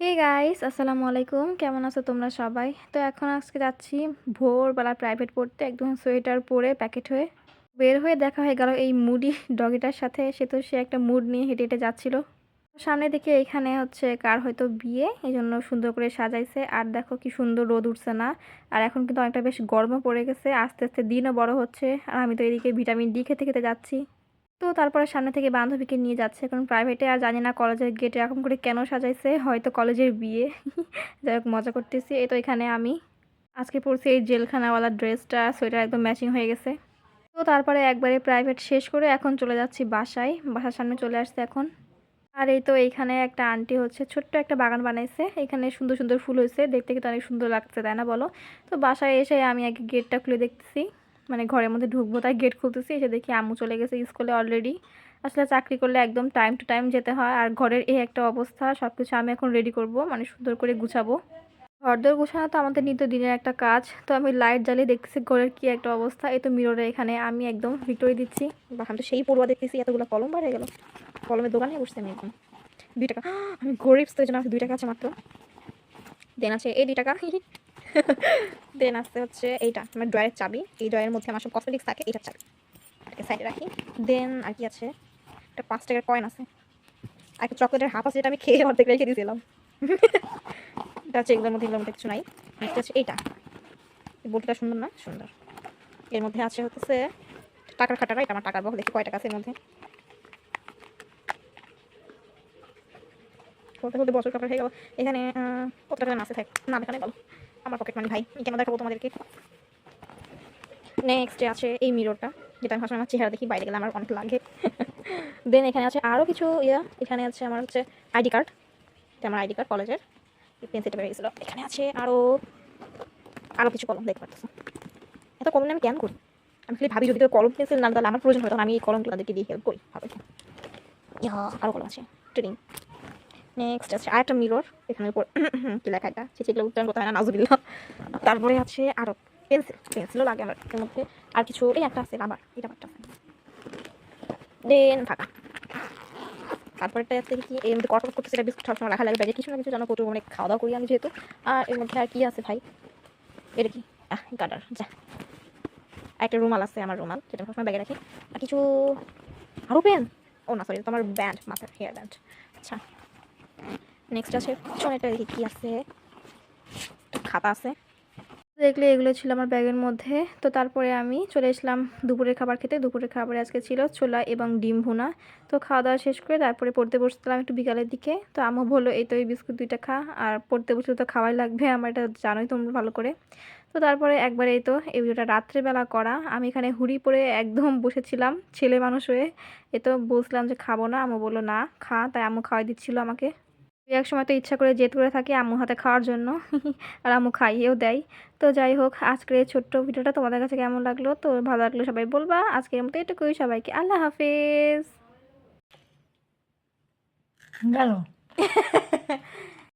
Hey guys আসসালামু আলাইকুম কেমন আছো তোমরা সবাই? তো এখন আজকে যাচ্ছি ভোরবেলা প্রাইভেট পড়তে, একদম সোয়েটার পরে প্যাকেট হয়ে। বের হয়ে দেখা হয়ে গেল এই মুডি ডগিটার সাথে। সে তো সে একটা মুড নিয়ে হেঁটে হেঁটে যাচ্ছিল। সামনে দিকে এখানে হচ্ছে কার হয়তো বিয়ে এই জন্য সুন্দর করে সাজাইছে। আর দেখো কি সুন্দর রোদ উঠছে না। আর এখন কিন্তু অনেকটা বেশ গরমও পড়ে গেছে। আস্তে আস্তে দিনও বড় হচ্ছে। আর আমি তো এদিকে ভিটামিন ডি খেতে খেতে যাচ্ছি। তো তারপরে সামনে থেকে বান্ধবীকে নিয়ে যাচ্ছে। কারণ প্রাইভেটে আর জানি না কলেজের গেটে এরকম করে কেন সাজাইছে, হয়তো কলেজের বিয়ে। যাই হোক, মজা করতেছি। এই তো এখানে আমি। আজকে পড়ছি এই জেলখানাওয়ালা ড্রেসটা সোয়েটার একদম ম্যাচিং হয়ে গেছে। তো তারপরে একবারে প্রাইভেট শেষ করে এখন চলে যাচ্ছি বাসায়। বাসার সামনে চলে আসছে এখন। আর এই তো এইখানে একটা আন্টি হচ্ছে, ছোট্ট একটা বাগান বানাইছে। এখানে সুন্দর সুন্দর ফুল হয়েছে দেখতে কিন্তু অনেক সুন্দর লাগছে, তাই না বলো? তো বাসায় এসে আমি আগে গেটটা খুলে দেখতেছি। মানে ঘরের মধ্যে ঢুকবো, তাই গেট খুলতেছি, এসে দেখি আম্মু চলে গেছে স্কুলে অলরেডি আসলে চাকরি করলে একদম টাইম টু টাইম যেতে হয়, আর ঘরের এই একটা অবস্থা সব কিছু আমি এখন রেডি করব মানে সুন্দর করে গুছাবো। ঘরদোর গোছানো তো আমাদের নিত্য দিনের একটা কাজ, তো আমি লাইট জ্বালিয়ে দেখতেছি ঘরের কি একটা অবস্থা, এই তো মিররে এখানে আমি একদম ভিক্টোরি দিচ্ছি। বা তো সেই পড়ুয়া দেখতেছি, এতগুলো কলম হয়ে গেল। কলমের দোকানে বসছি আমি একদম দুই টাকা, আমি গরিব তো এই জন্য দুই টাকা আছে মাত্র। দেন আছে এই দুই টাকা। দেন আসতে হচ্ছে এইটা, আমার ড্রয়ের চাবি। এই ড্রয়ের মধ্যে আমার সব কসমেটিক্স থাকে, এইটার চাবি। এটাকে সাইডে রাখি। দেন আর কি আছে? একটা পাঁচ টাকার কয়েন আছে। আর একটা চকলেটের হাফ আছে যেটা আমি খেয়ে অর্ধেক রেখে দিয়েছিলাম। এটা হচ্ছে এগুলোর মধ্যে এগুলোর মধ্যে কিছু নাই। নেক্সট হচ্ছে এইটা। এই বোতলটা সুন্দর না? সুন্দর। এর মধ্যে আছে হচ্ছে টাকার খাটারা এটা আমার টাকার বহ দেখি কয় টাকা আছে এর মধ্যে। বছর কাপড় হয়ে গেল। এখানে কত টাকা আছে? থাক না দেখানে বলো। আমার পকেট মানি ভাই। কেন দেখাবো তোমাদেরকে? নেক্সট আছে এই মিররটা যেটা আমি আমার চেহারা দেখি বাইরে গেলে আমার অনেক লাগে। দেন এখানে আছে আরও কিছু, ইয়া, এখানে আছে আমার হচ্ছে আইডি কার্ড এটা আমার আইডি কার্ড কলেজের পেন্সিলটা বেরিয়ে গেছিল। এখানে আছে আরও আরও কিছু কলম, দেখতে পাচ্ছ। এত কলম আমি কেন করি? আমি খালি ভাবি, যদি কলম পেন্সিল না তাহলে আমার প্রয়োজন হয়, তখন আমি এই কলমগুলো দিয়ে হেল্প করি। ইয়া আরও কলম আছে। ট্রেনিং নেক্সট আছে আরেকটা মিরর এখানের উপর কি লেখা এটা? সে সেগুলো উচ্চারণ করতে হয় না নাজুবিল্লা তারপরে আছে আরও পেন্সিল পেন্সিলও লাগে আমার এর মধ্যে। আর কিছু, এই একটা আছে আবার এটা একটা আছে। দেন ফাঁকা। তারপরেটা আছে কি, এর মধ্যে কটক করতে সেটা বিস্কুট সবসময় রাখা লাগে ব্যাগে কিছু না কিছু যেন প্রচুর অনেক খাওয়া দাওয়া করি আমি যেহেতু। আর এর মধ্যে আর কি আছে ভাই? এটা কি? আহ গাডার যা। একটা রুমাল আছে আমার রুমাল, যেটা সবসময় ব্যাগে রাখি। আর কিছু আরও পেন ও না সরি তোমার ব্যান্ড মাথার হেয়ার ব্যান্ড আচ্ছা। নেক্সট আছে পিছনেটা দেখি কি আছে? খাতা আছে। দেখলে এগুলো ছিল আমার ব্যাগের মধ্যে। তো তারপরে আমি চলে এসলাম দুপুরের খাবার খেতে। দুপুরের খাবারে আজকে ছিল ছোলা এবং ডিম ভুনা। তো খাওয়া দাওয়া শেষ করে তারপরে পড়তে বসছিলাম একটু বিকালের দিকে। তো আমু বলল, এই তো এই বিস্কুট দুইটা খা। আর পড়তে বসলে তো খাওয়াই লাগবে, আমার এটা জানোই তোমরা ভালো করে। তো তারপরে একবার এই তো, এই ভিডিওটা রাত্রেবেলা করা। আমি এখানে হুড়ি পরে একদম বসেছিলাম, ছেলে মানুষ হয়ে। এ তো বলছিলাম যে খাব না আমু বলল, না, খা। তাই আম্মু খাওয়াই দিচ্ছিল আমাকে। এক সময় তো ইচ্ছা করে জেদ করে থাকি আম্মু হাতে খাওয়ার জন্য আর আম্মু খাইয়েও দেয়। তো যাই হোক আজকের এই ছোট্ট ভিডিওটা তোমাদের কাছে কেমন লাগল? তো ভালো লাগল সবাই বলবা। আজকের মতো এটুকুই। সবাইকে আল্লাহ হাফেজ। গেল।